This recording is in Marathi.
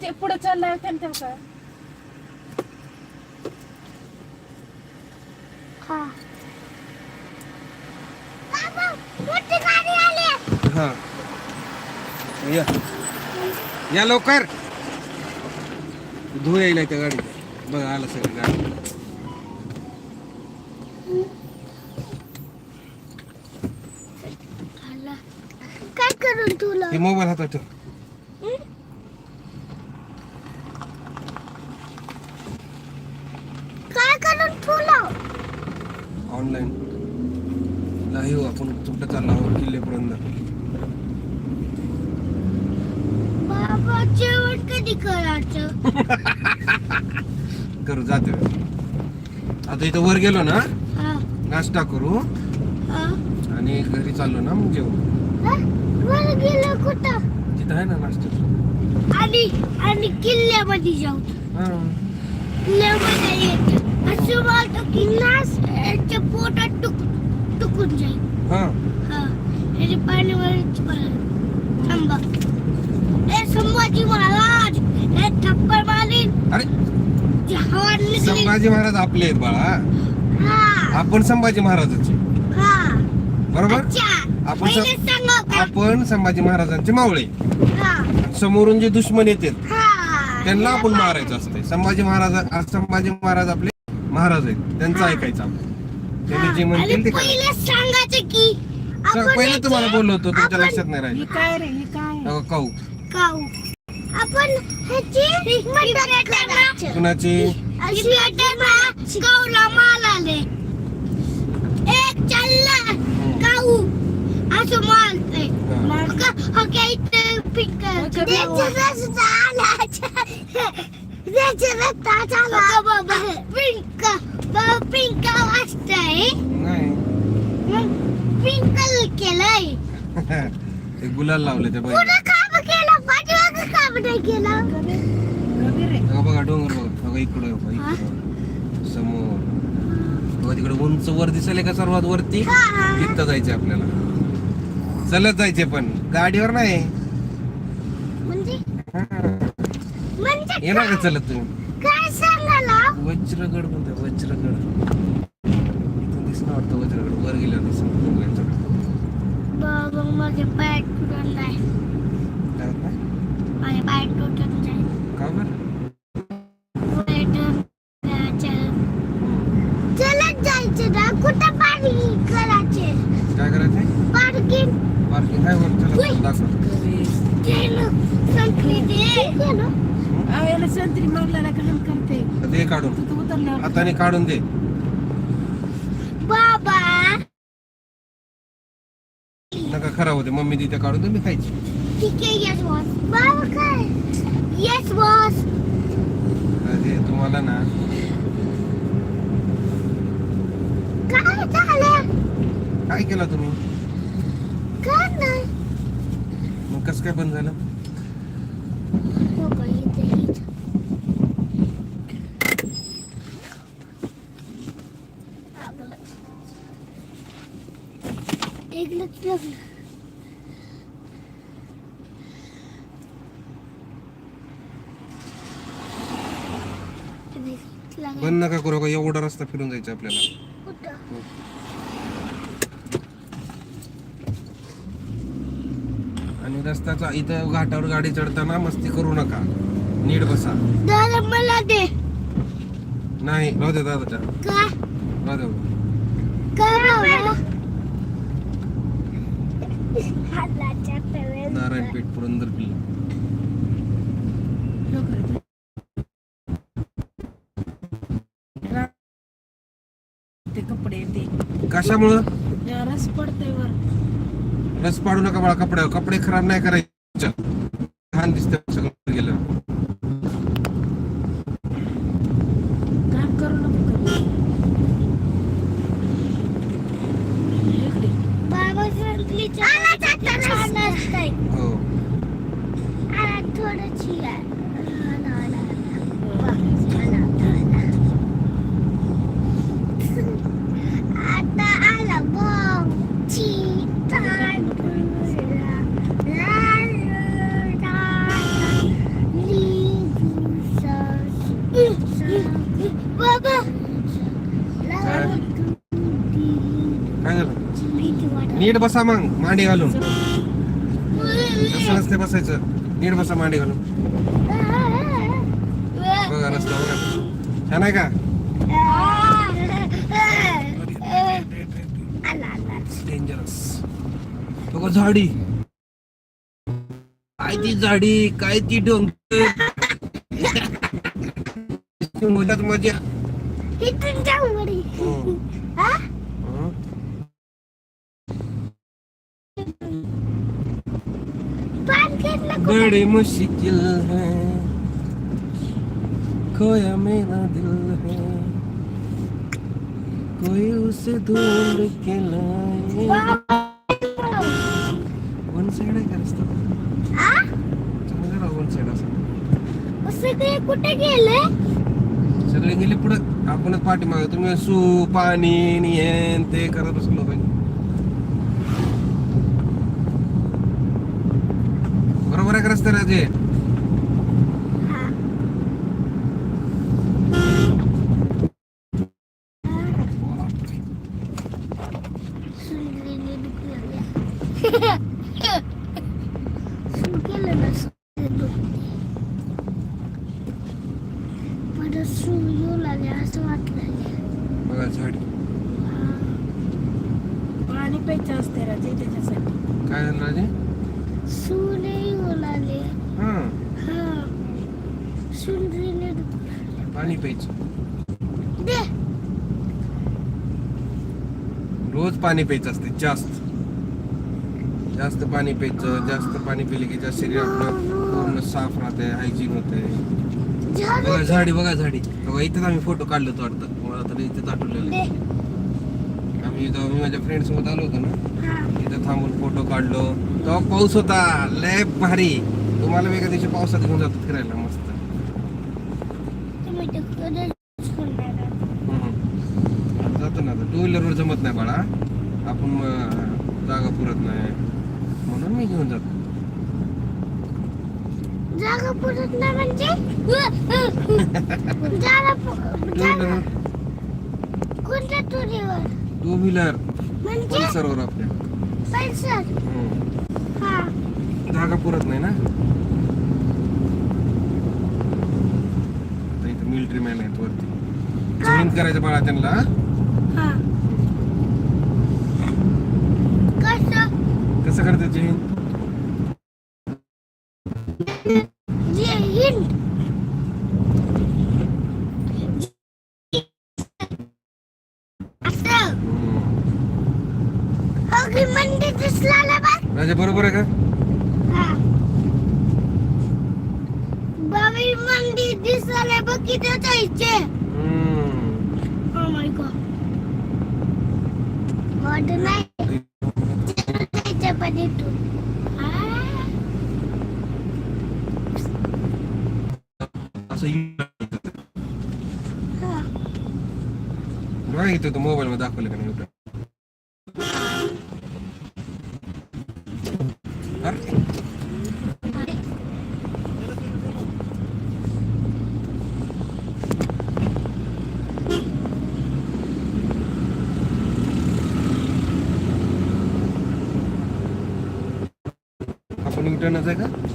ते पुढे चाललाय त्यांच्या का हा. बाबा मोठी गाडी आली हा. या. या लवकर. धुळ यायला त्या गाडी बघा आलं सगळं गाडी. काय करून तुला? मोबाईल हातात ठेव काय करून तुला ऑनलाईन लाईव्ह आपण कुठं चाललो आहोत जेवण कधी करायचं? करू जाते. आता इथं वर गेलो ना हा. नाश्ता करू. हा. आणि घरी चाललो ना मग जेवू. हा? तिथं आहे ना नाश्ता? आणि आणि किल्ल्यामध्ये जाऊ. हा. किल्ल्यामध्ये येत. पोटात टुक टुकून जाईल. हा. हा. पाण्यावरच थांबा. ए संभाजी महाराज! हे थप्पड मारीन. अरे! जे हवा निघली. संभाजी महाराज आपले आहेत बाळा. हा. आपण संभाजी महाराजाचे. हा. बरोबर? अच्छा. आपण स- पहिले सांगा का? आपण संभाजी महाराजांचे मावळे. हा. समोरून जे दुश्मन येतात हा. त्यांना आपण मारायचं असतंय. संभाजी महाराज संभाजी महाराज आपले महाराज आहेत. त्यांचं. ऐकायचं आपण त्यांनी जे म्हणतील ते. पहिले सांगायचं की आपण पहिले तुम्हाला याचे- बोललो होतो तुमच्या आपण- लक्षात नाही ही राहिलं काय रे ही काय? अहो, काऊ. काऊ. आपण ह्याची मदत करायची कुणाची? अशी वाटत काऊला मालाले. एक चालला काऊ. असं मारते मग हक्या इथे पिक बाबा. पिंक पिंक वाजतंय नाही. मग पिंकल केलंय. ते गुलाल लावले ते बघा केलं? पाठीमागं नाही केलं. बघा डोंगर बघा. बघा इकडं बघा इकडं. समोर. बघा तिकडे उंच वर दिसेल का सर्वात वरती. तिथं जायचं आपल्याला. चलत जायचे पण. गाडीवर नाही. म्हणजे? म्हणजे येणार का चलत तुम्ही? काय वज्रगड म्हणते वज्रगड. इथून दिसणं वाटतं वज्रगड वर गेल्यावर दिसणं डोंगराचं. बाबा माझे पाय तुटून? माझे पाय जाईल का बरं? पुढे तर जायचं. चलत जायचं ना कुठं पार्किंग करायचे? काय करायचंय? पार्किंग. पार्किंग काय वर चला उई. दाखव. केलं संपली दे केलं अहो, याला संत्री मारल्याला घाण करते. ते काढून. तू उतरल्यावर हाताने काढून दे. बाबा. नका खराब होते मम्मी तिथे काढून दे मी खायची. ठीक आहे येस बॉस बाबा काय? येस बॉस अरे तुम्हाला ना काय झालं? काय केलं तुम्ही? काय नाही. मग कसं काय बंद झालं? हो का, इथे, इथे. बंद नका करू का एवढा रस्ता फिरून जायचा आपल्याला? आणि रस्त्याचा इथं घाटावर गाडी चढताना मस्ती करू नका. नीट बसा. दादा मला दे. नाही राहू दे दादाच्या. राहू दे. नारायणपेठ पुरंदर किल्ला ते कपडे ते. कशामुळं? रस पडतंय वर रस पाडू नका बाळा कपड्यावर. कपडे खराब नाही करायचे. छान दिसतं सगळं गेलं काम करू नको करू. इकडे. बाबा सांगितली छान असतंय हो आला थोडंशी आहे. आला, आला, आला. आता आला बघ चिता डुला. ला, ला, ला, ली, नीट बसा मग मांडी घालून. असं नसते बसायचं. नीट बसा मांडी घालून. बघा रस्ता बघा. छान आहे का? डेंजरस बघा झाडी. काय ती झाडी? काय ती डोंगर? मजा. बड़ी मुश्किल है खोया मेरा दिल है कोई उसे ढूंढ के लाए वन साइड आहे का रस्ता चांगला राव वन साइड असं सगळे कुठे गेले सगळे गेले पुढं आपणच पाठीमागे तुम्ही सू पाणी आणि हे आणि ते करत बसलो पाहिजे बरोबर आहे का रस्ता राजे सुनलेले दुखलं सुन केलं ना मला सून येऊ लागले असं वाटलं बघा झाडी. पाणी प्यायचं असते राजे त्याच्यासाठी. काय झालं राजे? हा. सुंदरीने पाणी प्यायचं. दे. रोज पाणी प्यायचं असते जास्त. जास्त पाणी प्यायचं जास्त पाणी पिले की जास्त शरीर आपलं पूर्ण साफ राहते हायजीन होते. बघा झाडी बघा झाडी. बघा इथेच आम्ही फोटो काढलो होतो वाटतं. मला तर इथेच आठवलेलं. आम्ही जेव्हा मी माझ्या फ्रेंड सोबत आलो होतो ना. इथं थांबून फोटो काढलो. तेव्हा पाऊस होता. लय भारी. तुम्हाला एका दिवशी पावसात घेऊन जातो फिरायला मस्त. ते. जातो. ना टू व्हीलरवर जमत नाही बाळा. आपण जागा पुरत नाही. म्हणून मी घेऊन जातो. जागा पुरत नाही म्हणजे? टू व्हीलर टू व्हीलर म्हणजे? पल्सरवर आपल्या. पैसा हम्म. हा. जागा पुरत नाही ना? आता इथं मिलिटरी मॅन आहेत वरती. जॉईन करायचं बाळा त्यांना हा? कसं? कसं करते जैन जे हिंड. दिसला बघ राजा बरोबर आहे का हा बाबी मंदिर दिसला बघ किती जायचे हम्म. Oh my god. God नाही जायचं पण इथून असं येऊन- हा. बघा इथं तो मोबाईल मध्ये दाखवलं का नाही इथं. अरे, आपण इंटरनेट आहे का